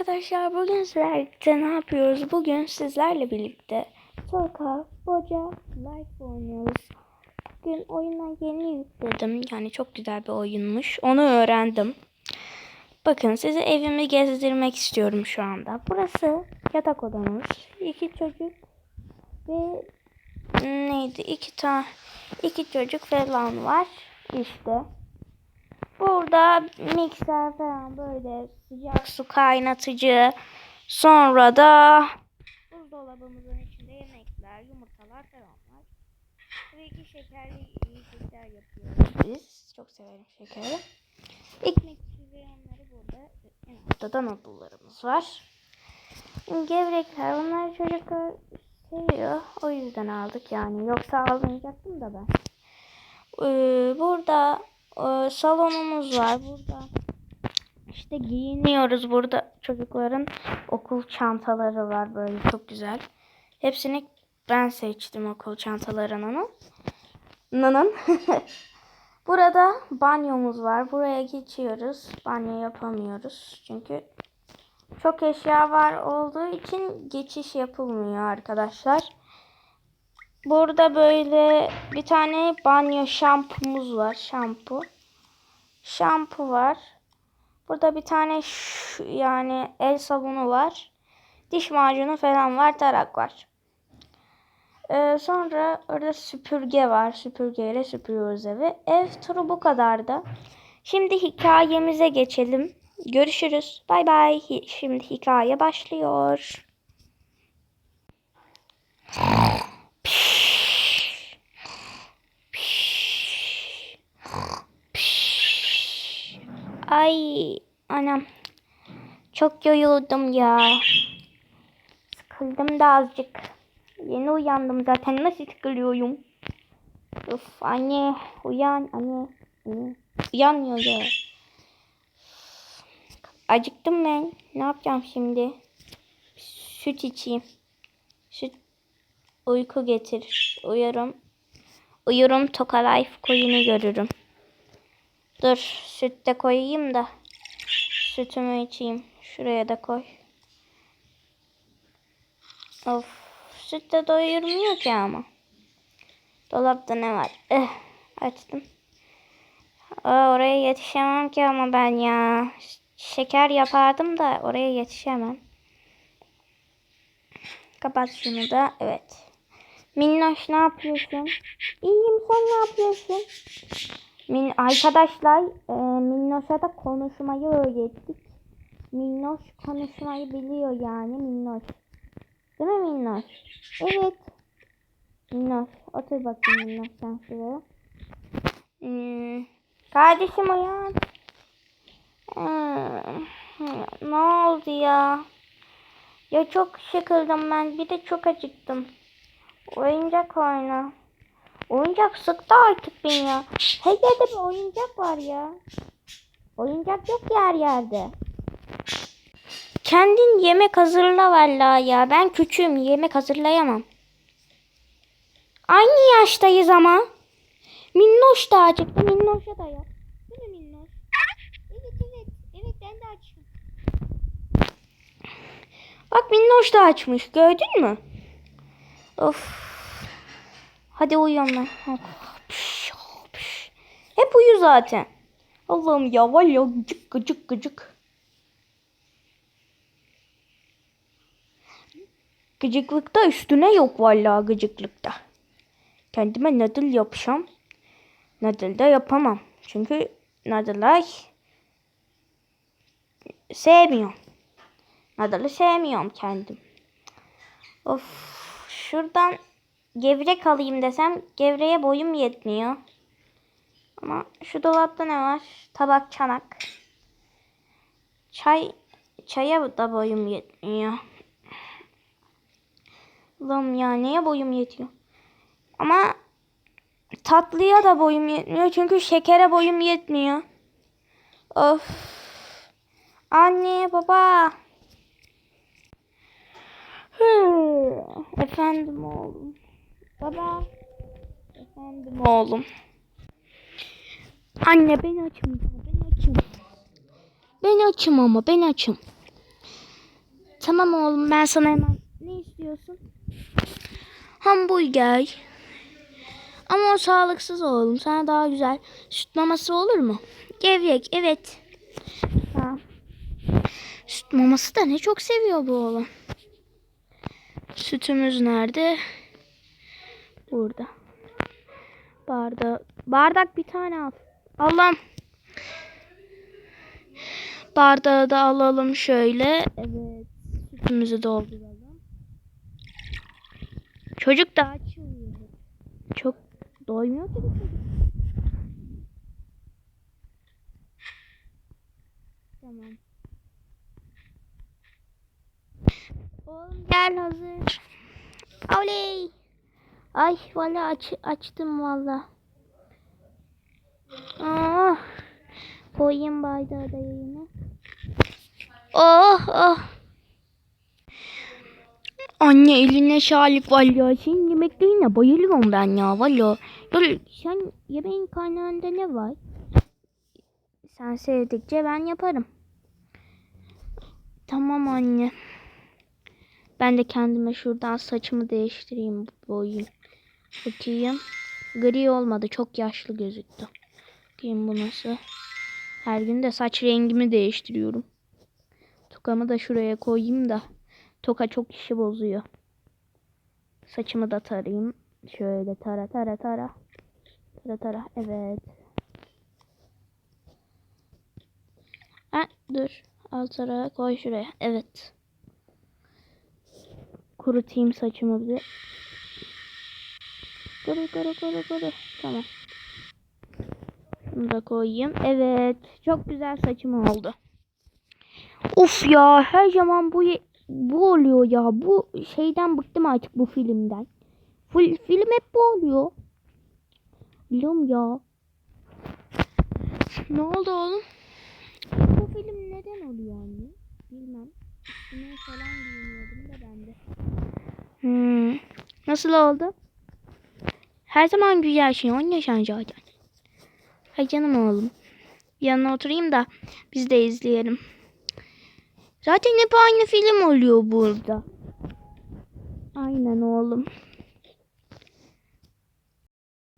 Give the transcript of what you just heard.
arkadaşlar bugün sizlerle ne yapıyoruz? Bugün sizlerle birlikte Toka Boca Life oynuyoruz. Bugün oyuna yeni yükledim. Yani çok güzel bir oyunmuş. Onu öğrendim. Bakın size evimi gezdirmek istiyorum şu anda. Burası yatak odamız. İki çocuk ve neydi? İki tane iki çocuk falan var. İşte. Burada mikser falan böyle sıcak su kaynatıcı. Sonra da buzdolabımızın içinde yemekler, yumurtalar falan var. Ve iki şekerli yiyecekler yapıyoruz biz. Çok severim şekeri. Ekmek çizeyenleri burada. En altta da noodle'larımız var. Gevrekler bunlar çocuklar seviyor. O yüzden aldık yani. Yoksa almayacaktım da ben. Ee, burada e, salonumuz var. Burada işte giyiniyoruz. Burada çocukların okul çantaları var böyle çok güzel. Hepsini ben seçtim okul çantalarını. Nanın. Burada banyomuz var. Buraya geçiyoruz. Banyo yapamıyoruz. Çünkü çok eşya var olduğu için geçiş yapılmıyor arkadaşlar. Burada böyle bir tane banyo şampumuz var. Şampu. Şampu var. Burada bir tane şu, yani el sabunu var. Diş macunu falan var. Tarak var. Ee, sonra orada süpürge var. Süpürgeyle süpürüyoruz evi. Ev turu bu kadardı. Şimdi hikayemize geçelim. Görüşürüz. Bay bay. Şimdi hikaye başlıyor. Ay anam. Çok yoruldum ya. Sıkıldım da azıcık. Yeni uyandım zaten. Nasıl sıkılıyorum? Of anne uyan anne. anne. Uyanmıyor ya. Acıktım ben. Ne yapacağım şimdi? Süt içeyim. Süt uyku getirir. Uyurum. Uyurum Toka Life koyunu görürüm. Dur süt de koyayım da sütümü içeyim. Şuraya da koy. Of süt de doyurmuyor ki ama. Dolapta ne var? Eh, açtım. Aa, oraya yetişemem ki ama ben ya. Şeker yapardım da oraya yetişemem. Kapat şunu da. Evet. Minnoş ne yapıyorsun? İyiyim sen ne yapıyorsun? Min arkadaşlar e, Minnoş'a da konuşmayı öğrettik. Minnoş konuşmayı biliyor yani Minnoş. Değil mi Minnoş? Evet. Minnoş otur bakayım Minnoş sen şuraya. Hmm, kardeşim uyan. Hmm, ne oldu ya? Ya çok sıkıldım ben bir de çok acıktım. Oyuncak oyna. Oyuncak sıktı artık beni ya. Her yerde bir oyuncak var ya. Oyuncak yok ya yerde. Kendin yemek hazırla vallahi ya. Ben küçüğüm yemek hazırlayamam. Aynı yaştayız ama. Minnoş da acıktı. Minnoş'a da yap. Değil mi Minnoş? Evet evet. Evet ben de açım. Bak Minnoş da açmış. Gördün mü? Of. Hadi uyuyorum ben. Hep uyu zaten. Allah'ım ya var ya gıcık gıcık gıcık. Gıcıklıkta üstüne yok vallahi gıcıklıkta. Kendime noodle yapacağım. Noodle da yapamam. Çünkü noodle'ı sevmiyorum. Noodle'ı sevmiyorum kendim. Of şuradan gevrek alayım desem gevreğe boyum yetmiyor. Ama şu dolapta ne var? Tabak, çanak. Çay çaya da boyum yetmiyor. Allah'ım ya neye boyum yetiyor? Ama tatlıya da boyum yetmiyor çünkü şekere boyum yetmiyor. Of. Anne, baba. Efendim oğlum. Baba. Efendim oğlum. Anne ben açım. Ben açım. Ben açım ama ben açım. Tamam oğlum ben sana hemen ne istiyorsun? Hamburger. Ama o sağlıksız oğlum. Sana daha güzel süt maması olur mu? Gevrek evet. Ha. Süt maması da ne çok seviyor bu oğlan. Sütümüz nerede? Burada. Bardak. Bardak bir tane al. Allah'ım. Bardağı da alalım şöyle. Evet. Sütümüzü dolduralım. Çocuk da aç. Çok doymuyor ki bu çocuk. Tamam. Oğlum gel hazır. Oley. Ay valla aç, açtım valla. Ah. Koyayım bardağı da yerine. Oh oh. Anne eline şalik var ya. Senin yemeklerine bayılıyorum ben ya valla. Böyle sen yemeğin kaynağında ne var? Sen sevdikçe ben yaparım. Tamam anne. Ben de kendime şuradan saçımı değiştireyim boyu. Bakayım. Gri olmadı. Çok yaşlı gözüktü. Bakayım bu nasıl. Her gün de saç rengimi değiştiriyorum. Tokamı da şuraya koyayım da. Toka çok işi bozuyor. Saçımı da tarayayım. Şöyle tara tara tara. Tara tara. Evet. Ha, dur. Al tara koy şuraya. Evet. Kurutayım saçımı bir de. Kuru kuru kuru kuru. Tamam. Bunu da koyayım. Evet. Çok güzel saçım oldu. Of ya her zaman bu bu oluyor ya. Bu şeyden bıktım artık bu filmden. Fil, film hep bu oluyor. Biliyorum ya. Ne oldu oğlum? Bu film neden oluyor anne? Bilmem. Üstüne falan giyiniyordum da ben. Hmm. Nasıl oldu? Her zaman güzel şey oynuyorsun zaten. Hay canım oğlum. Yanına oturayım da biz de izleyelim. Zaten hep aynı film oluyor burada. Aynen oğlum.